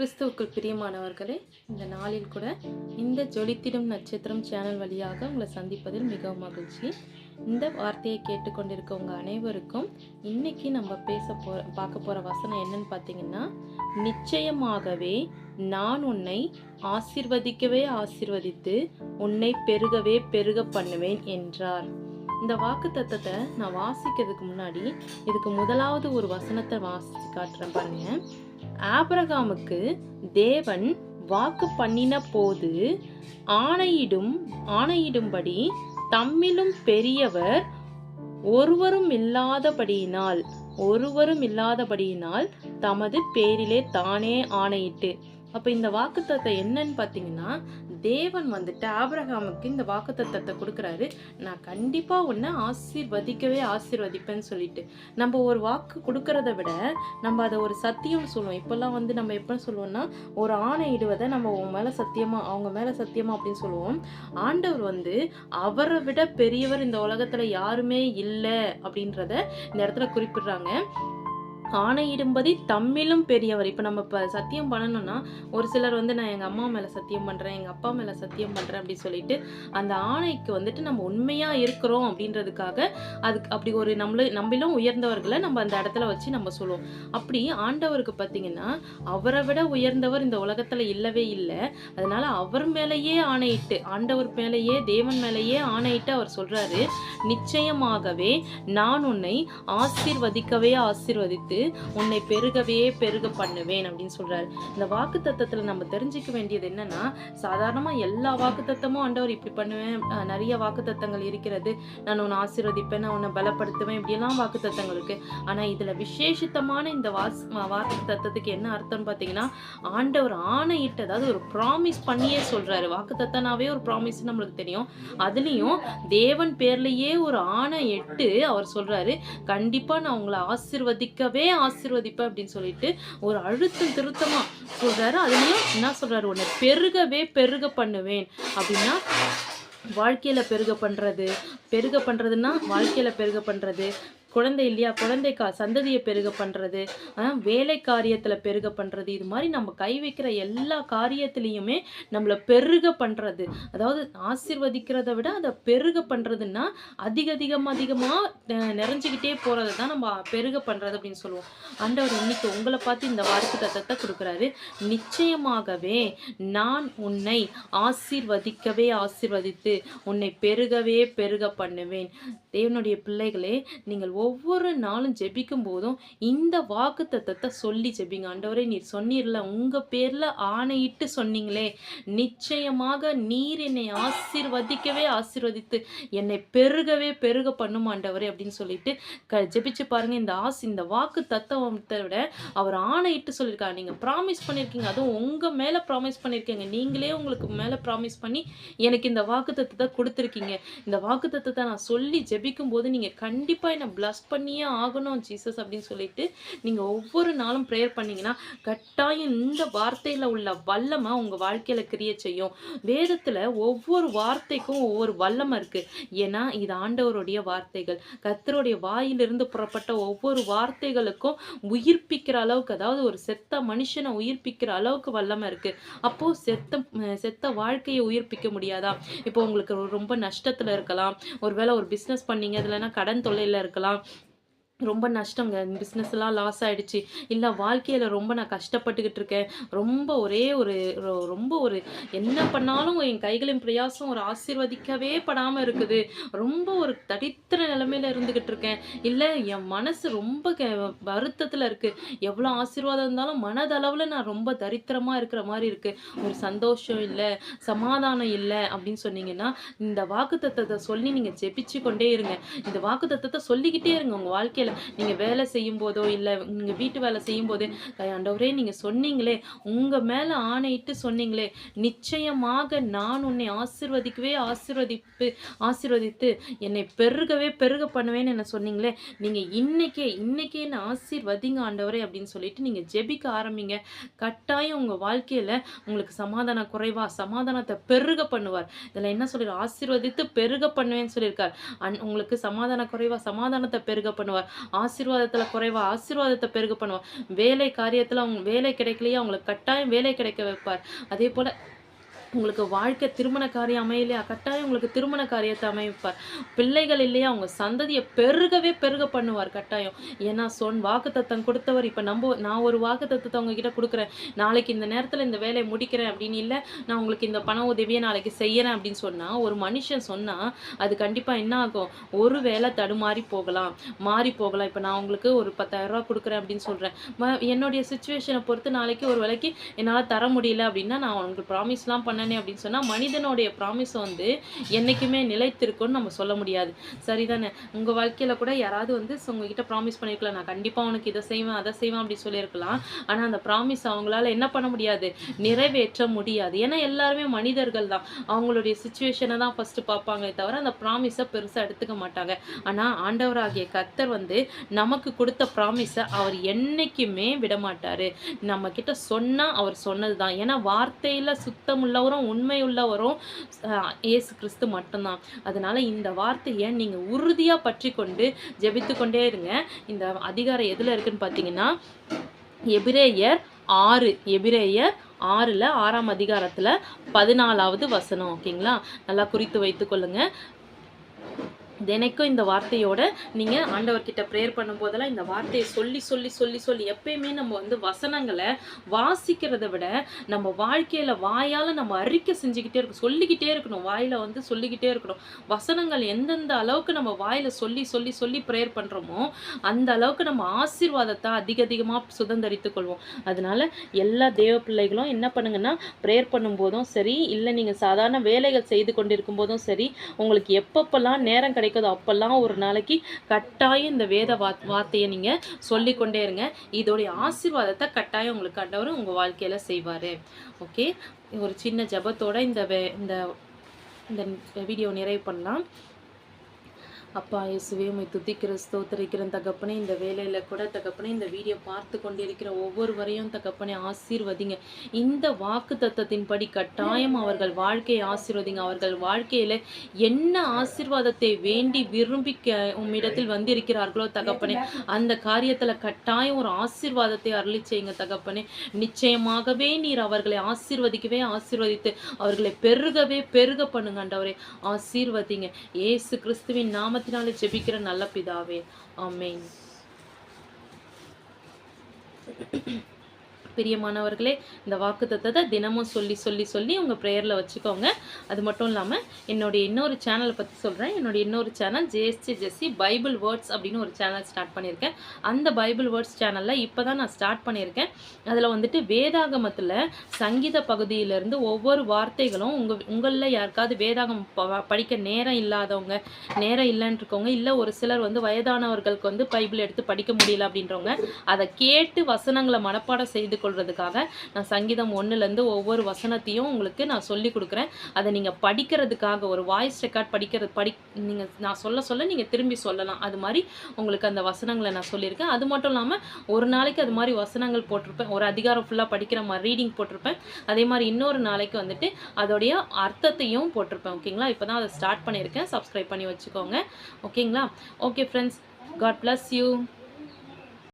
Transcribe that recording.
கிறிஸ்துவுக்குள் பிரியமானவர்களே இந்த நாளில் கூட இந்த ஜொலித்திடும் நட்சத்திரம் சேனல் வழியாக உங்களை சந்திப்பதில் மிகவும் மகிழ்ச்சி. இந்த வார்த்தையை கேட்டுக்கொண்டிருக்க உங்கள் அனைவருக்கும் இன்னைக்கு நம்ம பேச போ பார்க்க போகிற வசனம் என்னன்னு பார்த்தீங்கன்னா நிச்சயமாகவே நான் உன்னை ஆசிர்வதிக்கவே ஆசிர்வதித்து உன்னை பெருகவே பெருக பண்ணுவேன் என்றார். இந்த வாக்கு தத்தத்தை நான் வாசிக்கிறதுக்கு முன்னாடி இதுக்கு முதலாவது ஒரு வசனத்தை வாசித்து காட்டுறேன் பாருங்க. ஆபிரகாமுக்கு தேவன் வாக்கு பண்ணின போது ஆணையிடும் ஆணையிடும்படி தம்மிலும் பெரியவர் ஒருவரும் இல்லாதபடியினால் ஒருவரும் இல்லாதபடியினால் தமது பேரிலே தானே ஆணையிட்டு. அப்போ இந்த வாக்குத்தத்தை என்னன்னு பார்த்தீங்கன்னா தேவன் வந்துட்டு ஆபிரகாமுக்கு இந்த வாக்குத்தத்தத்தை கொடுக்குறாரு. நான் கண்டிப்பாக உன்னை ஆசீர்வதிக்கவே ஆசீர்வதிப்பேன்னு சொல்லிட்டு. நம்ம ஒரு வாக்கு கொடுக்கறத விட நம்ம அதை ஒரு சத்தியம் சொல்லுவோம். இப்போல்லாம் வந்து நம்ம எப்போ சொல்லுவோம்னா ஒரு ஆணை இடுவதை நம்ம உன் மேலே சத்தியமாக அவங்க மேலே சத்தியமாக அப்படின்னு சொல்லுவோம். ஆண்டவர் வந்து அவரை விட பெரியவர் இந்த உலகத்தில் யாருமே இல்லை அப்படின்றத இந்த இடத்துல குறிப்பிடுறாங்க. ஆணையிடும்படி தம்மிலும் பெரியவர். இப்போ நம்ம இப்போ சத்தியம் பண்ணணும்னா ஒரு சிலர் வந்து நான் எங்கள் அம்மா மேலே சத்தியம் பண்ணுறேன் எங்கள் அப்பா மேலே சத்தியம் பண்ணுறேன் அப்படின்னு சொல்லிட்டு அந்த ஆணைக்கு வந்துட்டு நம்ம உண்மையாக இருக்கிறோம் அப்படின்றதுக்காக அதுக்கு அப்படி ஒரு நம்மள நம்மளும் உயர்ந்தவர்களை நம்ம அந்த இடத்துல வச்சு நம்ம சொல்லுவோம். அப்படி ஆண்டவருக்கு பார்த்தீங்கன்னா அவரை விட உயர்ந்தவர் இந்த உலகத்தில் இல்லவே இல்லை. அதனால அவர் மேலேயே ஆணையிட்டு ஆண்டவர் மேலேயே தேவன் மேலேயே ஆணையிட்டு அவர் சொல்கிறாரு நிச்சயமாகவே நான் உன்னை ஆசிர்வதிக்கவே ஆசிர்வதித்து உன்னை பெருகவே பெருக பண்ணுவேன் அப்படின்னு சொல்றாரு. இந்த வாக்கு தத்தத்துல நம்ம தெரிஞ்சுக்க வேண்டியது என்னன்னா சாதாரணமா எல்லா வாக்கு தத்தமும் ஆண்டவர் இப்படி பண்ணுவேன் நிறைய வாக்கு தத்தங்கள் இருக்கிறது. நான் உன்னை ஆசீர்வதிப்பேன் நான் உன்னை பலப்படுத்துவேன் இப்படியெல்லாம் வாக்கு தத்தங்கள் இருக்கு. ஆனா இதுல விசேஷித்தமான இந்த வாஸ் வாக்கு தத்தத்துக்கு என்ன அர்த்தம்னு பாத்தீங்கன்னா ஆண்டவர் ஆணையிட்டு அதாவது ஒரு ப்ராமிஸ் பண்ணியே சொல்றாரு. வாக்கு தத்தனாவே ஒரு ப்ராமிஸ் நம்மளுக்கு தெரியும். அதுலயும் தேவன் பேர்லயே ஒரு ஆணை எட்டு அவர் சொல்றாரு. கண்டிப்பா நான் உங்களை ஆசிர்வதிக்கவே ஆசிர்வதிப்பேன் அப்படின்னு சொல்லிட்டு ஒரு அழுத்தம் திருத்தமா சொல்றாரு. அதுலயும் என்ன சொல்றாரு? உன்னை பெருகவே பெருக பண்ணுவேன். அப்படின்னா வாழ்க்கையில பெருக பண்றது பெருக பண்றதுன்னா வாழ்க்கையில பெருக பண்றது குழந்தை இல்லையா? குழந்தைக்கா சந்ததியை பெருக பண்ணுறது வேலை காரியத்தில் பெருக பண்றது இது மாதிரி நம்ம கை வைக்கிற எல்லா காரியத்திலையுமே நம்மள பெருக பண்றது. அதாவது ஆசிர்வதிக்கிறத விட அதை பெருக பண்றதுன்னா அதிக அதிகம் அதிகமாக நிறைஞ்சிக்கிட்டே போகிறது தான் நம்ம பெருக பண்றது அப்படின்னு சொல்லுவோம். ஆண்டவர் இன்னைக்கு உங்களை பார்த்து இந்த வார்த்தை தத்தத்தை கொடுக்குறாரு. நிச்சயமாகவே நான் உன்னை ஆசிர்வதிக்கவே ஆசிர்வதித்து உன்னை பெருகவே பெருக பண்ணுவேன். தேவனுடைய பிள்ளைகளே நீங்கள் ஒவ்வொரு நாளும் ஜெபிக்கும் போதும் இந்த வாக்கு தத்தத்தை சொல்லி ஜெபிங்க. ஆண்டவரே நீர் சொன்னீர்ல உங்க பேர்ல ஆணையிட்டு சொன்னீங்களே. நிச்சயமாக நீர் என்னை ஆசிர்வதிக்கவே ஆசிர்வதித்து என்னை பெருகவே பெருக பண்ணும் ஆண்டவரே அப்படின்னு சொல்லிட்டு க ஜெபிச்சு பாருங்க. இந்த ஆசி இந்த வாக்கு தத்துவத்தை விட அவர் ஆணையிட்டு சொல்லியிருக்காரு நீங்க ப்ராமிஸ் பண்ணியிருக்கீங்க அதுவும் உங்க மேல ப்ராமிஸ் பண்ணியிருக்கீங்க நீங்களே உங்களுக்கு மேல ப்ராமிஸ் பண்ணி எனக்கு இந்த வாக்கு தத்துவத்தை கொடுத்துருக்கீங்க. இந்த வாக்கு தத்துவத்தை நான் சொல்லி ஜெபிக்கும் போது நீங்க கண்டிப்பா என்னை பிளஸ் பண்ணியே ஆகணும் ஜீசஸ் அப்படின்னு சொல்லிட்டு நீங்கள் ஒவ்வொரு நாளும் ப்ரேயர் பண்ணீங்கன்னா கட்டாயம் இந்த வார்த்தையில் உள்ள வல்லமை உங்கள் வாழ்க்கையில் கிரிய செய்யும். வேதத்தில் ஒவ்வொரு வார்த்தைக்கும் ஒவ்வொரு வல்லமை இருக்குது ஏன்னா இது ஆண்டவருடைய வார்த்தைகள். கத்தருடைய வாயிலிருந்து புறப்பட்ட ஒவ்வொரு வார்த்தைகளுக்கும் உயிர்ப்பிக்கிற அளவுக்கு அதாவது ஒரு செத்த மனுஷனை உயிர்ப்பிக்கிற அளவுக்கு வல்லமை இருக்குது அப்போது செத்த செத்த வாழ்க்கையை உயிர்ப்பிக்க முடியாதா? இப்போ உங்களுக்கு ரொம்ப நஷ்டத்தில் இருக்கலாம். ஒருவேளை ஒரு பிஸ்னஸ் பண்ணீங்க அதுலனா கடன் தொல்லையில் இருக்கலாம். ரொம்ப நஷ்டங்க. பிஸ்னஸ்லாம் லாஸ் ஆகிடுச்சு இல்லை வாழ்க்கையில் ரொம்ப நான் கஷ்டப்பட்டுக்கிட்டு இருக்கேன். ரொம்ப ஒரே ஒரு ரொ- ரொம்ப ஒரு என்ன பண்ணாலும் என் கைகளின் பிரயாசம் ஒரு ஆசீர்வதிக்கவே படாமல் இருக்குது. ரொம்ப ஒரு தடித்திர நிலமையில இருந்துக்கிட்டு இருக்கேன். இல்லை என் மனசு ரொம்ப க- வருத்தத்தில் இருக்குது எவ்வளோ ஆசீர்வாதம் இருந்தாலும் மனதளவில் நான் ரொம்ப தரித்திரமாக இருக்கிற மாதிரி இருக்குது ஒரு சந்தோஷம் இல்லை சமாதானம் இல்லை அப்படின்னு சொன்னீங்கன்னா இந்த வாக்கு சொல்லி நீங்கள் ஜெபிச்சு கொண்டே இருங்க. இந்த வாக்கு தத்தத்தை சொல்லிக்கிட்டே இருங்க. உங்கள் வாழ்க்கையில் நீங்க வேலை செய்யும் போதோ இல்ல நீங்க வீட்டு வேலை செய்யும் போதே ஆண்டவரே நீங்க சொன்னீங்களே உங்க மேல ஆணையிட்டு சொன்னீங்களே நிச்சயமாக நான் உன்னை ஆசீர்வதிக்கவே ஆசிர்வதிப்பு ஆசீர்வதித்து என்னை பெருகவே பெருக பண்ணுவேன்னு என்ன சொன்னீங்களே நீங்க இன்னைக்கே இன்னைக்கே என்ன ஆசிர்வதிங்க ஆண்டவரே அப்படின்னு சொல்லிட்டு நீங்க ஜெபிக்க ஆரம்பிங்க. கட்டாயம் உங்க வாழ்க்கையில உங்களுக்கு சமாதான குறைவா சமாதானத்தை பெருக பண்ணுவார். இதுல என்ன சொல்லிரு ஆசிர்வதித்து பெருக பண்ணுவேன்னு சொல்லியிருக்கார். அன் உங்களுக்கு சமாதான குறைவா சமாதானத்தை பெருக பண்ணுவார். ஆசீர்வாதத்தில் குறைவா ஆசீர்வாதத்தை பெருக பண்ணுவார் வேலை காரியத்தில் அவங்க வேலை கிடைக்கலையே அவங்களுக்கு கட்டாயம் வேலை கிடைக்க வைப்பார். அதே போல் உங்களுக்கு வாழ்க்கை திருமண காரியம் அமையலையா? கட்டாயம் உங்களுக்கு திருமண காரியத்தை அமைப்பார். பிள்ளைகள் இல்லையா? அவங்க சந்ததியை பெருகவே பெருக பண்ணுவார் கட்டாயம். ஏன்னா சொன் வாக்குத்தத்தம் கொடுத்தவர் இப்போ நம்ம நான் ஒரு வாக்குத்தத்தத்தை உங்ககிட்ட கொடுக்குறேன். நாளைக்கு இந்த நேரத்தில் இந்த வேலையை முடிக்கிறேன் அப்படின்னு இல்லை நான் உங்களுக்கு இந்த பண உதவியை நாளைக்கு செய்யறேன் அப்படின்னு சொன்னால் ஒரு மனுஷன் சொன்னால் அது கண்டிப்பாக என்ன ஆகும்? ஒரு வேலை தடுமாறி போகலாம். மாறி போகலாம். இப்போ நான் உங்களுக்கு ஒரு பத்தாயிரம் ரூபா கொடுக்குறேன் அப்படின்னு சொல்கிறேன் என்னுடைய சுச்சுவேஷனை பொறுத்து நாளைக்கு ஒரு வேலைக்கு என்னால் தர முடியல அப்படின்னா நான் உங்களுக்கு ப்ராமிஸ்லாம் பண்ணனே அப்படின்னு சொன்னால் மனிதனுடைய ப்ராமிஸ் வந்து என்றைக்குமே நிலைத்திருக்கும்னு நம்ம சொல்ல முடியாது. சரிதானே? உங்கள் வாழ்க்கையில் கூட யாராவது வந்து உங்ககிட்ட ப்ராமிஸ் பண்ணியிருக்கலாம் நான் கண்டிப்பாக உனக்கு இதை செய்வேன் அதை செய்வேன் அப்படி சொல்லியிருக்கலாம். ஆனால் அந்த ப்ராமிஸ் அவங்களால என்ன பண்ண முடியாது? நிறைவேற்ற முடியாது. ஏன்னா எல்லாருமே மனிதர்கள் தான். அவங்களுடைய சுச்சுவேஷனை தான் ஃபஸ்ட்டு பார்ப்பாங்களே தவிர அந்த ப்ராமிஸை பெருசாக எடுத்துக்க மாட்டாங்க. ஆனால் ஆண்டவராகிய கர்த்தர் வந்து நமக்கு கொடுத்த ப்ராமிஸை அவர் என்றைக்குமே விட மாட்டார் நம்ம கிட்ட சொன்னால் அவர் சொன்னது தான் ஏன்னா வார்த்தையில் சுத்தமுள்ளவரும் உண்மையுள்ளவரும் இயேசு கிறிஸ்து மட்டும்தான். அதனால இந்த வார்த்தையை நீங்கள் உறுதியாக பற்றி கொண்டு ஜெபித்து கொண்டே இருங்க. இந்த அதிகாரம் எதில் இருக்குன்னு பார்த்தீங்கன்னா எபிரேயர் ஆறு எபிரேயர் ஆறில் ஆறாம் அதிகாரத்தில் பதினாலாவது வசனம் ஓகேங்களா? நல்லா குறித்து வைத்துக்கொள்ளுங்க தினைக்கும் இந்த வார்த்தையோட நீங்கள் ஆண்டவர்கிட்ட ப்ரேயர் பண்ணும்போதெல்லாம் இந்த வார்த்தையை சொல்லி சொல்லி சொல்லி சொல்லி எப்பயுமே நம்ம வந்து வசனங்களை வாசிக்கிறத விட நம்ம வாழ்க்கையில் வாயால் நம்ம அறிக்கை செஞ்சுக்கிட்டே இருக்கணும் சொல்லிக்கிட்டே இருக்கணும் வாயில் வந்து சொல்லிக்கிட்டே இருக்கணும். வசனங்கள் எந்தெந்த அளவுக்கு நம்ம வாயில் சொல்லி சொல்லி சொல்லி ப்ரேயர் பண்ணுறோமோ அந்த அளவுக்கு நம்ம ஆசீர்வாதத்தை அதிக அதிகமாக சுதந்திரித்து கொள்வோம். அதனால் எல்லா தேவ பிள்ளைகளும் என்ன பண்ணுங்கன்னா ப்ரேயர் பண்ணும்போதும் சரி இல்லை நீங்கள் சாதாரண வேலைகள் செய்து கொண்டிருக்கும் போதும் சரி உங்களுக்கு எப்பப்பெல்லாம் நேரம் கிடைக்குதோ அப்போல்லாம் ஒரு நாளைக்கு கட்டாயம் இந்த வேத வா வார்த்தையை நீங்கள் சொல்லிக்கொண்டே இருங்க. இதோடைய ஆசீர்வாதத்தை கட்டாயம் உங்களுக்கு கண்டவர் உங்கள் வாழ்க்கையில் செய்வார். ஓகே? ஒரு சின்ன ஜெபத்தோட இந்த வே இந்த இந்த வீடியோ நிறைவு பண்ணலாம். அப்பா இயேசுவே உமை துதிக்கிற ஸ்தோத்தரிக்கிற தகப்பனே இந்த வேலையில் கூட தகப்பனே இந்த வீடியோ பார்த்து கொண்டிருக்கிற ஒவ்வொருவரையும் தகப்பனே ஆசீர்வதிங்க. இந்த வாக்கு தத்தத்தின்படி கட்டாயம் அவர்கள் வாழ்க்கையை ஆசீர்வதிங்க. அவர்கள் வாழ்க்கையில் என்ன ஆசீர்வாதத்தை வேண்டி விரும்பி உம்மிடத்தில் வந்திருக்கிறார்களோ தகப்பனே அந்த காரியத்தில் கட்டாயம் ஒரு ஆசீர்வாதத்தை அருளி செய்யுங்க தகப்பனே. நிச்சயமாகவே நீர் அவர்களை ஆசீர்வதிக்கவே ஆசீர்வதித்து அவர்களை பெருகவே பெருக பண்ணுங்க ஆண்டவரே. ஆசீர்வதிங்க. ஏசு கிறிஸ்துவின் நாம நாமத்தினாலே ஜெபிக்கிற நல்ல பிதாவே. ஆமேன். பிரியமானவர்களே இந்த வாக்குத்தத்தத்தை தினமும் சொல்லி சொல்லி சொல்லி உங்கள் ப்ரேயரில் வச்சுக்கோங்க. அது மட்டும் இல்லாமல் என்னுடைய இன்னொரு சேனலை பற்றி சொல்கிறேன் என்னுடைய இன்னொரு channel JST Jessie Bible words அப்படின்னு ஒரு சேனல் ஸ்டார்ட் பண்ணியிருக்கேன். அந்த பைபிள் வேர்ட்ஸ் சேனலில் இப்போ தான் நான் ஸ்டார்ட் பண்ணியிருக்கேன். அதில் வந்துட்டு வேதாகமத்தில் சங்கீத பகுதியிலேருந்து ஒவ்வொரு வார்த்தைகளும் உங்கள் உங்களில் யாருக்காவது வேதாகம் படிக்க நேரம் இல்லாதவங்க நேரம் இல்லைன்னு இருக்கவங்க இல்லை ஒரு சிலர் வந்து வயதானவர்களுக்கு வந்து பைபிள் எடுத்து படிக்க முடியல அப்படின்றவங்க அதை கேட்டு வசனங்களை மனப்பாடம் செய்து கொள்றதுக்காக நான் சங்கீதம் ஒன்றுலேருந்து ஒவ்வொரு வசனத்தையும் உங்களுக்கு நான் சொல்லி கொடுக்குறேன். அதை நீங்கள் படிக்கிறதுக்காக ஒரு வாய்ஸ் ரெக்கார்ட் படிக்கிறது படி நீங்கள் நான் சொல்ல சொல்ல நீங்கள் திரும்பி சொல்லலாம். அது மாதிரி உங்களுக்கு அந்த வசனங்களை நான் சொல்லியிருக்கேன். அது மட்டும் இல்லாமல் ஒரு நாளைக்கு அது மாதிரி வசனங்கள் போட்டிருப்பேன். ஒரு அதிகாரம் ஃபுல்லாக படிக்கிற மாதிரி ரீடிங் போட்டிருப்பேன். அதே மாதிரி இன்னொரு நாளைக்கு வந்துட்டு அதோடைய அர்த்தத்தையும் போட்டிருப்பேன். ஓகேங்களா இப்போ தான் அதை ஸ்டார்ட் பண்ணியிருக்கேன். சப்ஸ்கிரைப் பண்ணி வச்சுக்கோங்க. ஓகேங்களா okay friends god bless you